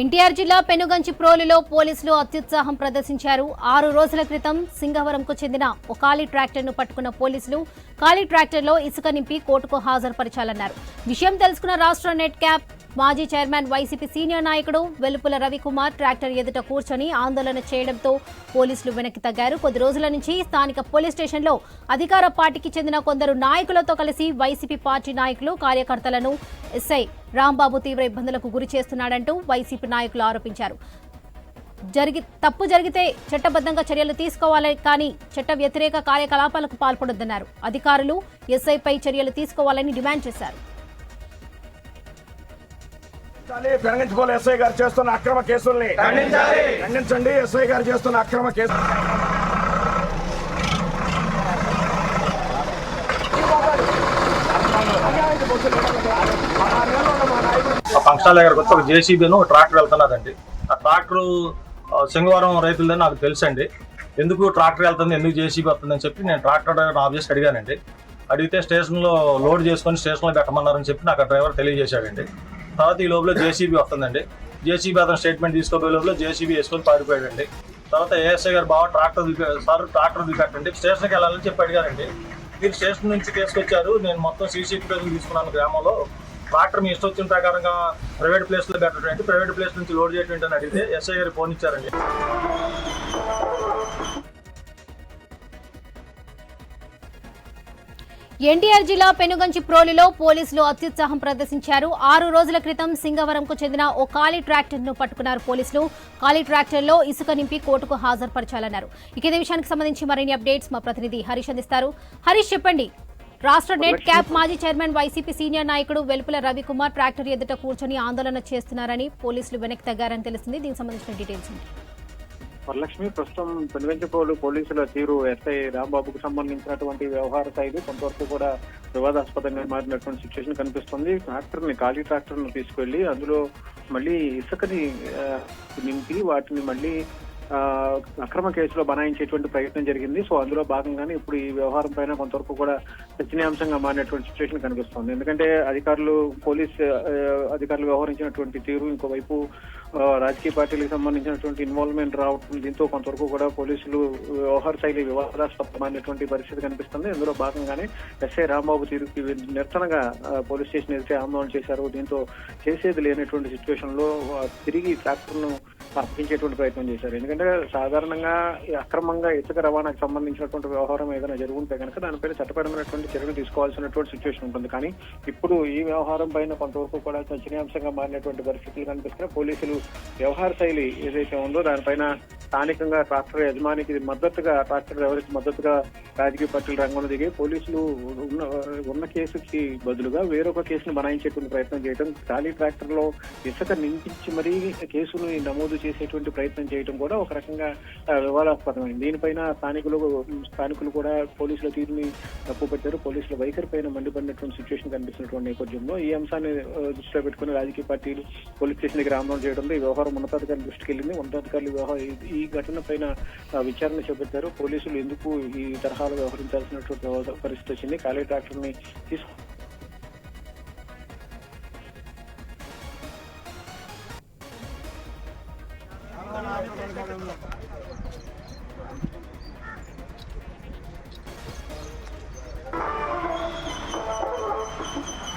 ఎన్టీఆర్ జిల్లా పెనుగంచి ప్రోలులో పోలీసులు అత్యుత్సాహం ప్రదర్శించారు. ఆరు రోజుల క్రితం సింగవరంకు చెందిన ఒక ఖాళీ ట్రాక్టర్ను పట్టుకున్న పోలీసులు ఖాళీ ట్రాక్టర్లో ఇసుక నింపి కోర్టుకు హాజరుపరిచాలన్నారు. విషయం తెలుసుకున్న రాష్ట్ర నెట్ క్యాప్ మాజీ చైర్మన్ వైసీపీ సీనియర్ నాయకుడు వెలుపుల రవికుమార్ ట్రాక్టర్ ఎదుట కూర్చొని ఆందోళన చేయడంతో పోలీసులు వెనక్కి తగ్గారు. కొద్ది రోజుల నుంచి స్థానిక పోలీస్ స్టేషన్లో అధికార పార్టీకి చెందిన కొందరు నాయకులతో కలిసి వైసీపీ పార్టీ నాయకులు కార్యకర్తలను ఎస్ఐ రాంబాబు తీవ్ర ఇబ్బందులకు గురి చేస్తున్నాడంటూ వైసీపీ నాయకులు ఆరోపించారు. జరిగి తప్పు జరిగితే చట్టబద్ధంగా చర్యలు తీసుకోవాలి కానీ చట్ట వ్యతిరేక కార్యకలాపాలకు పాల్పడొద్దన్నారు. అధికారులు ఎస్ఐపై చర్యలు తీసుకోవాలని డిమాండ్ చేశారు. పెనగించుకోవాలి ఎస్ఐ గారు చేస్తున్న అక్రమ కేసుల్ని ఖండించండి. ఎస్ఐ గారు చేస్తున్న అక్రమ కేసు ఆ ఫంక్షన్ దగ్గరకు వచ్చి ఒక జేసీబీను ట్రాక్టర్ వెళ్తున్నదండి. ఆ ట్రాక్టర్ సింగవరం రైతులదని నాకు తెలుసండి. ఎందుకు ట్రాక్టర్ వెళ్తుంది ఎందుకు జేసీబీ వస్తుందని చెప్పి నేను ట్రాక్టర్ డ్రైవర్ ఆఫ్ చేసి అడిగానండి. అడిగితే స్టేషన్లో లోడ్ చేసుకొని స్టేషన్లో పెట్టమన్నారని చెప్పి నాకు ఆ డ్రైవర్ తెలియజేశాడండి. తర్వాత ఈ లోపల జేసీబీ వస్తుందండి. జేసీబీ అతను స్టేట్మెంట్ తీసుకోబోయే లోపల జేసీబీ వేసుకొని పారిపోయాడండి తర్వాత ఏఎస్ఐ గారు బాగా ట్రాక్టర్ దిగ సార్ ట్రాక్టర్ దిగట్టండి స్టేషన్కి వెళ్ళాలని చెప్పి అడిగారండి. మీరు స్టేషన్ నుంచి తీసుకొచ్చారు. నేను మొత్తం సీసీ ఫుటేజ్ తీసుకున్నాను గ్రామంలో. ట్రాక్టర్ మీ ఇష్టం వచ్చిన ప్రకారంగా ప్రైవేట్ ప్లేస్లో పెట్టడం ప్రైవేట్ ప్లేస్ నుంచి లోడ్ చేయటం అని అడిగితే ఎస్ఐ గారు ఫోన్ ఇచ్చారండి. ఎన్టీఆర్ జిల్లా పెనుగంచి ప్రోలులో పోలీసులు అత్యుత్సాహం ప్రదర్శించారు. ఆరు రోజుల క్రితం సింగవరంకు చెందిన ఓ ఖాళీ ట్రాక్టర్ను పట్టుకున్నారు పోలీసులు. ఖాళీ ట్రాక్టర్లో ఇసుక నింపి కోర్టుకు హాజరుపరచాలన్నారు. ఇక ఇదే విషయానికి సంబంధించి మరిన్ని అప్డేట్స్ మా ప్రతినిధి హరీష్ అందిస్తారు. హరీష్ చెప్పండి. రాష్ట్ర నెట్ క్యాప్ మాజీ చైర్మన్ వైసీపీ సీనియర్ నాయకుడు వెలుపుల రవికుమార్ ట్రాక్టర్ ఎదుట కూర్చొని ఆందోళన చేస్తున్నారని పోలీసులు వెనక్కి తగ్గారని తెలిసింది. దీనికి సంబంధించిన డీటెయిల్స్ ఏంటి వరలక్ష్మి ప్రస్తుతం పెనుగంచిపోలు పోలీసుల తీరు ఎస్ఐ రాంబాబుకు సంబంధించినటువంటి వ్యవహార శైలి కొంతవరకు కూడా వివాదాస్పదంగా మారినటువంటి సిచ్యువేషన్ కనిపిస్తుంది. ట్రాక్టర్ని ఖాళీ ట్రాక్టర్ను తీసుకెళ్ళి అందులో మళ్ళీ ఇసుకని నింపి వాటిని మళ్ళీ అక్రమ కేసులో బనాయించేటువంటి ప్రయత్నం జరిగింది. సో అందులో భాగంగానే ఇప్పుడు ఈ వ్యవహారం పైన కొంతవరకు కూడా చర్చనీయాంశంగా మారినటువంటి సిచ్యువేషన్ కనిపిస్తుంది. ఎందుకంటే అధికారులు పోలీస్ అధికారులు వ్యవహరించినటువంటి తీరు ఇంకోవైపు రాజకీయ పార్టీలకు సంబంధించినటువంటి ఇన్వాల్వ్మెంట్ రావడం దీంతో కొంతవరకు కూడా పోలీసులు వ్యవహార శైలి వివాదాస్పదమైనటువంటి పరిస్థితి కనిపిస్తుంది. ఇందులో భాగంగానే ఎస్ఐ రాంబాబు తీరుకి నిరసనగా పోలీస్ స్టేషన్ ఎదుటే ఆందోళన చేశారు. దీంతో చేసేది లేనటువంటి సిచ్యువేషన్లో తిరిగి ట్రాక్టర్ను ను ప్రయత్నం చేశారు. ఎందుకంటే సాధారణంగా అక్రమంగా ఇసుక రవాణాకు సంబంధించినటువంటి వ్యవహారం ఏదైనా జరుగుంటే కనుక దానిపైన చట్టపరమైనటువంటి చర్యలు తీసుకోవాల్సినటువంటి సిచ్యువేషన్ ఉంటుంది. కానీ ఇప్పుడు ఈ వ్యవహారం పైన కొంతవరకు కూడా చర్చనీయాంశంగా మారినటువంటి పరిస్థితులు కనిపిస్తున్నా పోలీసులు వ్యవహార శైలి ఏదైతే ఉందో దానిపైన స్థానికంగా ట్రాక్టర్ యజమానికి మద్దతుగా ట్రాక్టర్ ఎవరికి మద్దతుగా రాజకీయ పార్టీలు రంగంలో దిగి పోలీసులు ఉన్న ఉన్న కేసుకి బదులుగా వేరొక కేసును బనాయించేటువంటి ప్రయత్నం చేయడం ఖాళీ ట్రాక్టర్లో ఇసుక నింపించి మరీ కేసును నమోదు చేసేటువంటి ప్రయత్నం చేయడం కూడా ఒక రకంగా వివాదాస్పదమైంది. దీనిపైన స్థానికులు స్థానికులు కూడా పోలీసుల తీరుని తప్పుపట్టారు. పోలీసుల వైఖరి పైన మండిపడినటువంటి సిచ్యువేషన్ కనిపిస్తున్నటువంటి నేపథ్యంలో ఈ అంశాన్ని దృష్టిలో పెట్టుకుని రాజకీయ పార్టీలు పోలీస్ స్టేషన్ దగ్గర ఆందోళన చేయడంలో ఈ వ్యవహారం ఉన్నతాధికారుల దృష్టికి వెళ్ళింది. ఉన్నతాధికారులు వ్యవహారం ఈ- ఘటన పైన విచారణ చేపట్టారు. పోలీసులు ఎందుకు ఈ తరహాలో వ్యవహరించాల్సినటువంటి పరిస్థితి వచ్చింది? కాలేజ్ డాక్టర్ని ని తీసుకు